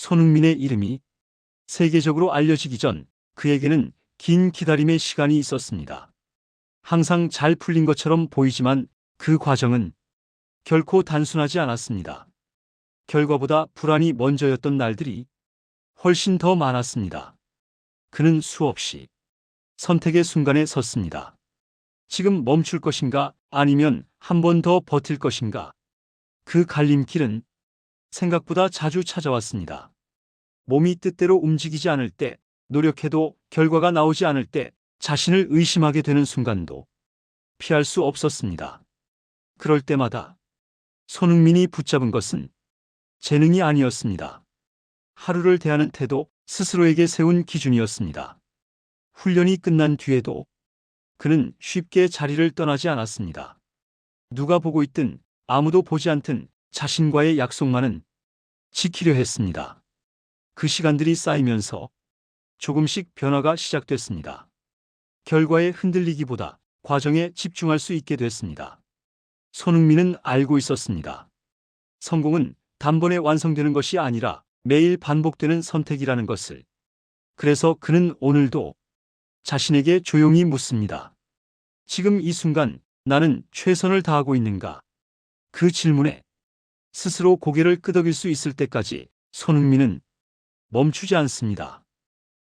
손흥민의 이름이 세계적으로 알려지기 전 그에게는 긴 기다림의 시간이 있었습니다. 항상 잘 풀린 것처럼 보이지만 그 과정은 결코 단순하지 않았습니다. 결과보다 불안이 먼저였던 날들이 훨씬 더 많았습니다. 그는 수없이 선택의 순간에 섰습니다. 지금 멈출 것인가 아니면 한 번 더 버틸 것인가. 그 갈림길은 생각보다 자주 찾아왔습니다. 몸이 뜻대로 움직이지 않을 때, 노력해도 결과가 나오지 않을 때 자신을 의심하게 되는 순간도 피할 수 없었습니다. 그럴 때마다 손흥민이 붙잡은 것은 재능이 아니었습니다. 하루를 대하는 태도, 스스로에게 세운 기준이었습니다. 훈련이 끝난 뒤에도 그는 쉽게 자리를 떠나지 않았습니다. 누가 보고 있든 아무도 보지 않든 자신과의 약속만은 지키려 했습니다. 그 시간들이 쌓이면서 조금씩 변화가 시작됐습니다. 결과에 흔들리기보다 과정에 집중할 수 있게 됐습니다. 손흥민은 알고 있었습니다. 성공은 단번에 완성되는 것이 아니라 매일 반복되는 선택이라는 것을. 그래서 그는 오늘도 자신에게 조용히 묻습니다. 지금 이 순간 나는 최선을 다하고 있는가? 그 질문에 스스로 고개를 끄덕일 수 있을 때까지 손흥민은 멈추지 않습니다.